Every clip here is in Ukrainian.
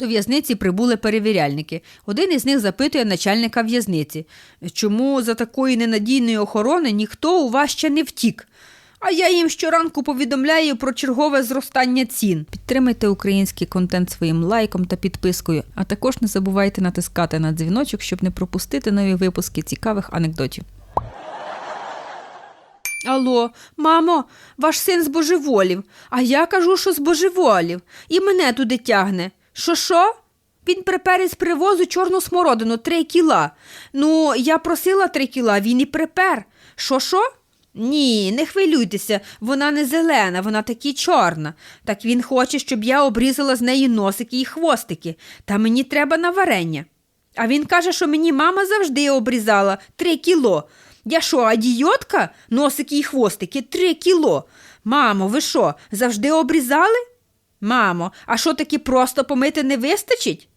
До в'язниці прибули перевіряльники. Один із них запитує начальника в'язниці, чому за такої ненадійної охорони ніхто у вас ще не втік. А я їм щоранку повідомляю про чергове зростання цін. Підтримайте український контент своїм лайком та підпискою, а також не забувайте натискати на дзвіночок, щоб не пропустити нові випуски цікавих анекдотів. Алло, мамо, ваш син збожеволів. А я кажу, що збожеволів. І мене туди тягне. Що що? Він припер із привозу чорну смородину три кіла. Ну, я просила три кіла, він і припер. Що що? Ні, не хвилюйтеся, вона не зелена, вона таки чорна. Так він хоче, щоб я обрізала з неї носики і хвостики, та мені треба на варення. А він каже, що мені мама завжди обрізала три кіло. Я що, адіотка? Носики і хвостики три кіло. Мамо, ви що, завжди обрізали? Мамо, а що таки просто помити не вистачить?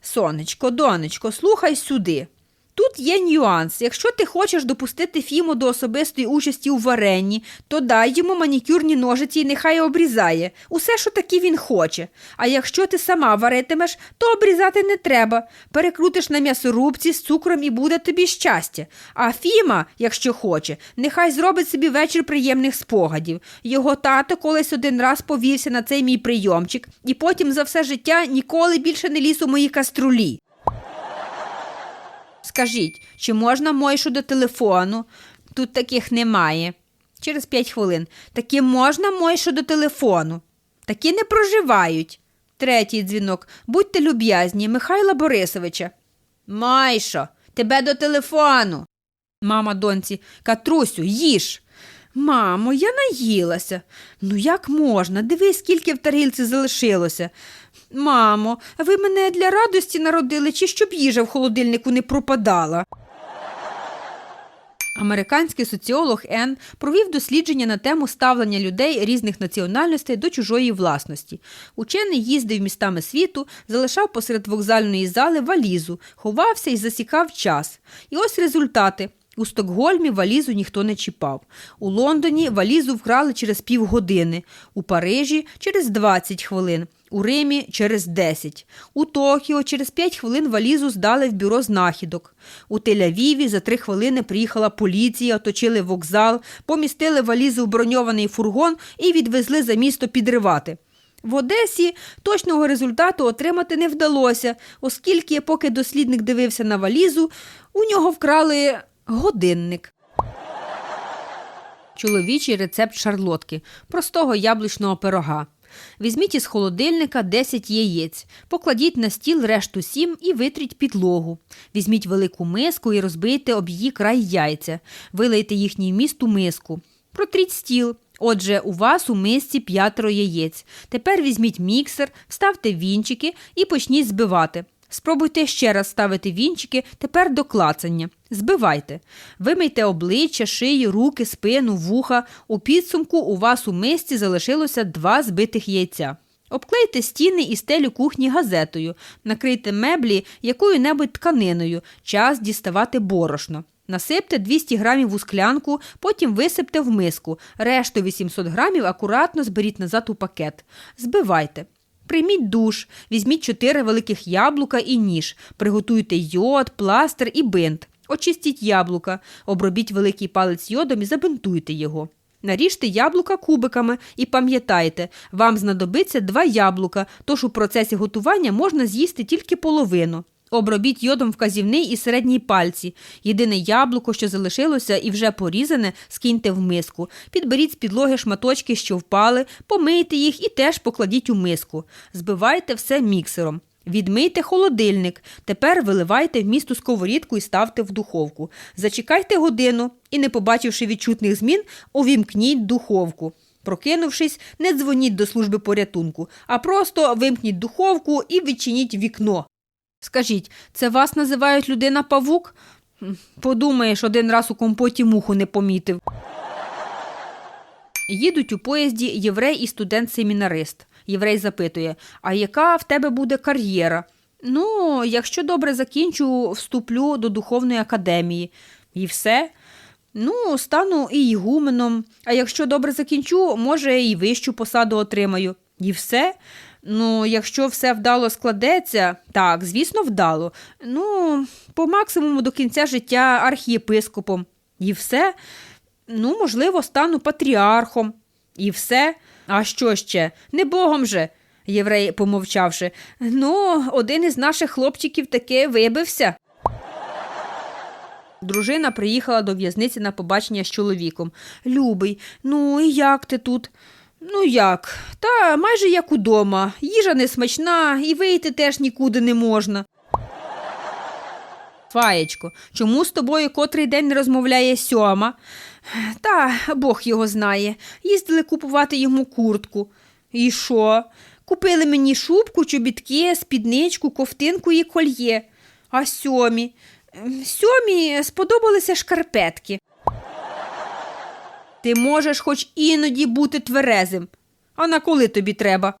Сонечко, донечко, слухай сюди. Тут є нюанс. Якщо ти хочеш допустити Фіму до особистої участі у варенні, то дай йому манікюрні ножиці і нехай обрізає. Усе, що таки він хоче. А якщо ти сама варитимеш, то обрізати не треба. Перекрутиш на м'ясорубці з цукром і буде тобі щастя. А Фіма, якщо хоче, нехай зробить собі вечір приємних спогадів. Його тато колись один раз повівся на цей мій прийомчик, і потім за все життя ніколи більше не ліз у мої каструлі. Скажіть, чи можна Мойшу до телефону? Тут таких немає. Через п'ять хвилин. Таки можна Мойшу до телефону? Такі не проживають. Третій дзвінок. Будьте люб'язні, Михайла Борисовича. Майшо, тебе до телефону. Мама доньці, Катрусю, їж. Мамо, я наїлася. Ну як можна? Дивись, скільки в тарілці залишилося. Мамо, ви мене для радості народили, чи щоб їжа в холодильнику не пропадала? Американський соціолог Енн провів дослідження на тему ставлення людей різних національностей до чужої власності. Учений їздив містами світу, залишав посеред вокзальної зали валізу, ховався і засікав час. І ось результати. У Стокгольмі валізу ніхто не чіпав. У Лондоні валізу вкрали через півгодини, у Парижі через 20 хвилин, у Римі через 10. У Токіо через 5 хвилин валізу здали в бюро знахідок. У Тель-Авіві за 3 хвилини приїхала поліція, оточили вокзал, помістили валізу в броньований фургон і відвезли за місто підривати. В Одесі точного результату отримати не вдалося, оскільки, поки дослідник дивився на валізу, у нього вкрали годинник. Чоловічий рецепт шарлотки простого яблучного пирога. Візьміть із холодильника 10 яєць, покладіть на стіл решту 7 і витріть підлогу. Візьміть велику миску і розбийте об її край яйця, вилийте їхній міст у миску. Протріть стіл. Отже, у вас у мисці п'ятеро яєць. Тепер візьміть міксер, вставте вінчики і почніть збивати. Спробуйте ще раз ставити вінчики, тепер до клацання. Збивайте. Вимийте обличчя, шию, руки, спину, вуха. У підсумку у вас у мисці залишилося два збитих яйця. Обклейте стіни і стелю кухні газетою, накрийте меблі якою-небудь тканиною, час діставати борошно. Насипте 200 грамів у склянку, потім висипте в миску. Решту 800 грамів акуратно зберіть назад у пакет. Збивайте. Прийміть душ, візьміть чотири великих яблука і ніж, приготуйте йод, пластир і бинт. Очистіть яблука, обробіть великий палець йодом і забинтуйте його. Наріжте яблука кубиками і пам'ятайте, вам знадобиться два яблука, тож у процесі готування можна з'їсти тільки половину. Обробіть йодом вказівний і середній пальці. Єдине яблуко, що залишилося і вже порізане, скиньте в миску. Підберіть з підлоги шматочки, що впали, помийте їх і теж покладіть у миску. Збивайте все міксером. Відмийте холодильник. Тепер виливайте в місту сковорідку і ставте в духовку. Зачекайте годину і, не побачивши відчутних змін, увімкніть духовку. Прокинувшись, не дзвоніть до служби порятунку, а просто вимкніть духовку і відчиніть вікно. Скажіть, це вас називають людина павук? Подумаєш, один раз у компоті муху не помітив. Їдуть у поїзді єврей і студент-семінарист. Єврей запитує: А яка в тебе буде кар'єра? Ну, якщо добре закінчу, вступлю до духовної академії. І все. Ну, стану і ігуменом, а якщо добре закінчу, може, і вищу посаду отримаю. І все. Ну, якщо все вдало складеться, так, звісно, вдало. Ну, по максимуму до кінця життя архієпископом. І все. Ну, можливо, стану патріархом. І все. А що ще? Не богом же, єврей, помовчавши. Ну, один із наших хлопчиків таки вибився. Дружина приїхала до в'язниці на побачення з чоловіком. Любий, ну і як ти тут? Ну як? Та майже як удома. Їжа не смачна, і вийти теж нікуди не можна. Фаєчко, чому з тобою котрий день не розмовляє сьома? Та Бог його знає. Їздили купувати йому куртку. І що? Купили мені шубку, чобітки, спідничку, ковтинку і кольє. А сьомі? Сьомі сподобалися шкарпетки. Ти можеш хоч іноді бути тверезим. А на коли тобі треба?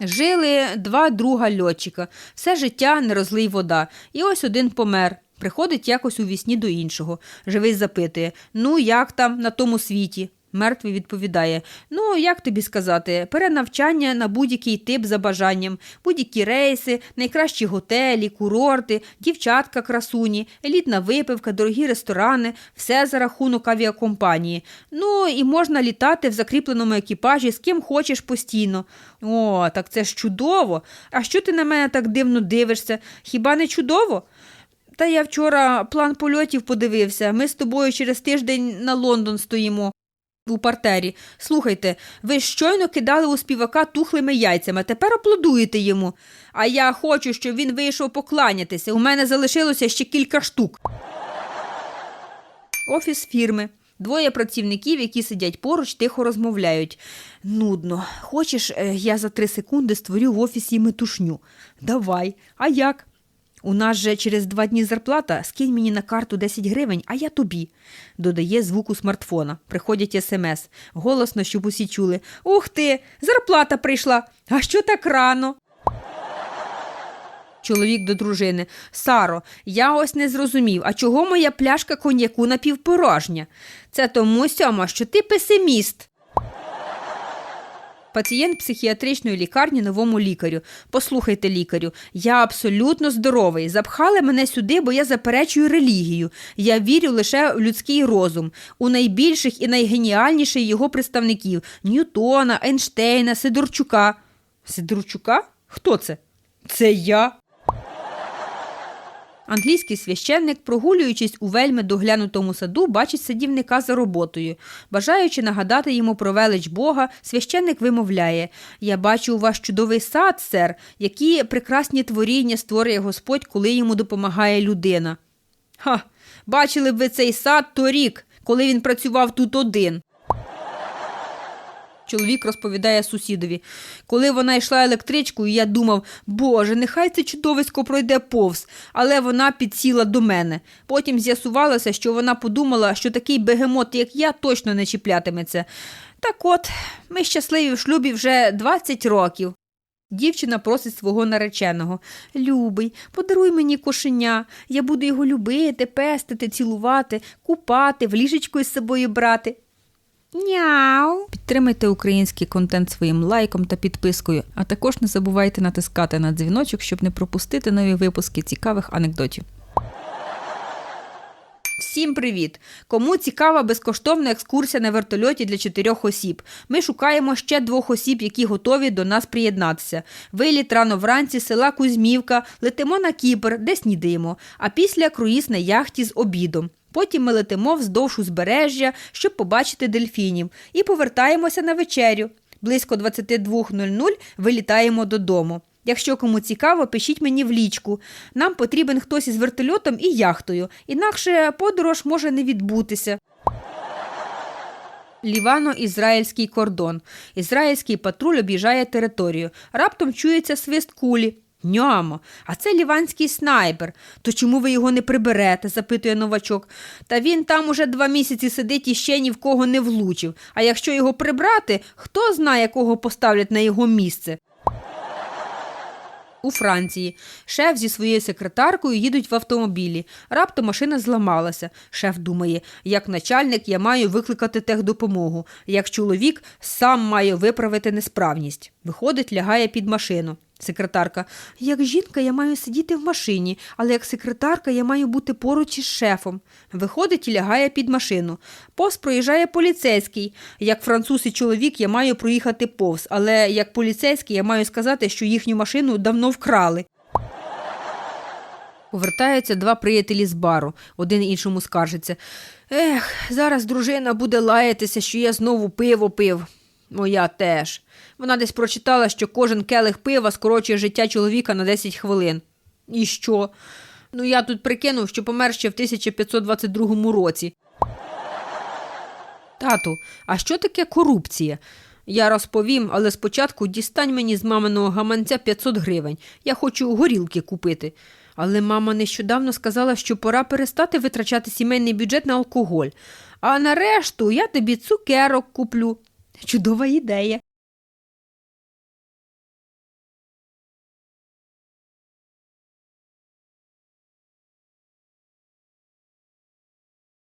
Жили два друга льотчика. Все життя не розлий вода. І ось один помер. Приходить якось у вісні до іншого. Живий запитує: Ну, як там на тому світі? Мертвий відповідає: Ну, як тобі сказати, перенавчання на будь-який тип за бажанням, будь-які рейси, найкращі готелі, курорти, дівчатка красуні, елітна випивка, дорогі ресторани, все за рахунок авіакомпанії. Ну і можна літати в закріпленому екіпажі з ким хочеш постійно. О, так це ж чудово. А що ти на мене так дивно дивишся? Хіба не чудово? Та я вчора план польотів подивився. Ми з тобою через тиждень на Лондон стоїмо. У партері. Слухайте, ви щойно кидали у співака тухлими яйцями, тепер аплодуєте йому. А я хочу, щоб він вийшов покланятися. У мене залишилося ще кілька штук. Офіс фірми. Двоє працівників, які сидять поруч, тихо розмовляють. Нудно. Хочеш, е, я за три секунди створю в офісі метушню? Давай. А як? У нас же через два дні зарплата, скинь мені на карту 10 гривень, а я тобі. Додає звук у смартфона. Приходять смс. Голосно, щоб усі чули. Ух ти, зарплата прийшла. А що так рано? Чоловік до дружини. Саро, я ось не зрозумів, а чого моя пляшка коньяку напівпорожня? Це тому, Сьома, що ти песиміст. Пацієнт психіатричної лікарні новому лікарю. Послухайте, лікарю, я абсолютно здоровий. Запхали мене сюди, бо я заперечую релігію. Я вірю лише в людський розум, у найбільших і найгеніальніших його представників Ньютона, Ейнштейна, Сидорчука. Сидорчука? Хто це? Це я. Англійський священник, прогулюючись у вельми доглянутому саду, бачить садівника за роботою. Бажаючи нагадати йому про велич Бога, священник вимовляє Я бачу у вас чудовий сад, сер, які прекрасні творіння створює Господь, коли йому допомагає людина. Ха, бачили б ви цей сад торік, коли він працював тут один. Чоловік розповідає сусідові. Коли вона йшла електричкою, я думав, Боже, нехай це чудовисько пройде повз, але вона підсіла до мене. Потім з'ясувалося, що вона подумала, що такий бегемот, як я, точно не чіплятиметься. Так от, ми щасливі в шлюбі вже 20 років. Дівчина просить свого нареченого Любий, подаруй мені кошеня. Я буду його любити, пестити, цілувати, купати, в ліжечко із собою брати. Няу. Підтримайте український контент своїм лайком та підпискою, а також не забувайте натискати на дзвіночок, щоб не пропустити нові випуски цікавих анекдотів. Всім привіт! Кому цікава безкоштовна екскурсія на вертольоті для чотирьох осіб. Ми шукаємо ще двох осіб, які готові до нас приєднатися. Виліт рано вранці села Кузьмівка, летимо на Кіпр, де снідаємо, а після круїз на яхті з обідом. Потім ми летимо вздовж узбережжя, щоб побачити дельфінів, і повертаємося на вечерю. Близько 22.00 вилітаємо додому. Якщо кому цікаво, пишіть мені в лічку. Нам потрібен хтось із вертольотом і яхтою, інакше подорож може не відбутися. Лівано-ізраїльський кордон. Ізраїльський патруль об'їжджає територію. Раптом чується свист кулі. Нямо, а це ліванський снайпер. То чому ви його не приберете? запитує новачок. Та він там уже два місяці сидить і ще ні в кого не влучив. А якщо його прибрати, хто знає, кого поставлять на його місце? У Франції шеф зі своєю секретаркою їдуть в автомобілі. Раптом машина зламалася. Шеф думає, як начальник я маю викликати техдопомогу. Як чоловік сам маю виправити несправність. Виходить, лягає під машину. Секретарка. Як жінка я маю сидіти в машині, але як секретарка я маю бути поруч із шефом. Виходить і лягає під машину. Повз проїжджає поліцейський. Як француз і чоловік я маю проїхати повз, але як поліцейський я маю сказати, що їхню машину давно вкрали. Повертаються два приятелі з бару. Один іншому скаржиться. Ех, зараз дружина буде лаятися, що я знову пиво пив. Моя теж. Вона десь прочитала, що кожен келих пива скорочує життя чоловіка на 10 хвилин. І що? Ну я тут прикинув, що помер ще в 1522 році. Тату, а що таке корупція? Я розповім, але спочатку дістань мені з маминого гаманця 500 гривень. Я хочу горілки купити. Але мама нещодавно сказала, що пора перестати витрачати сімейний бюджет на алкоголь. А на решту я тобі цукерок куплю. Чудова ідея.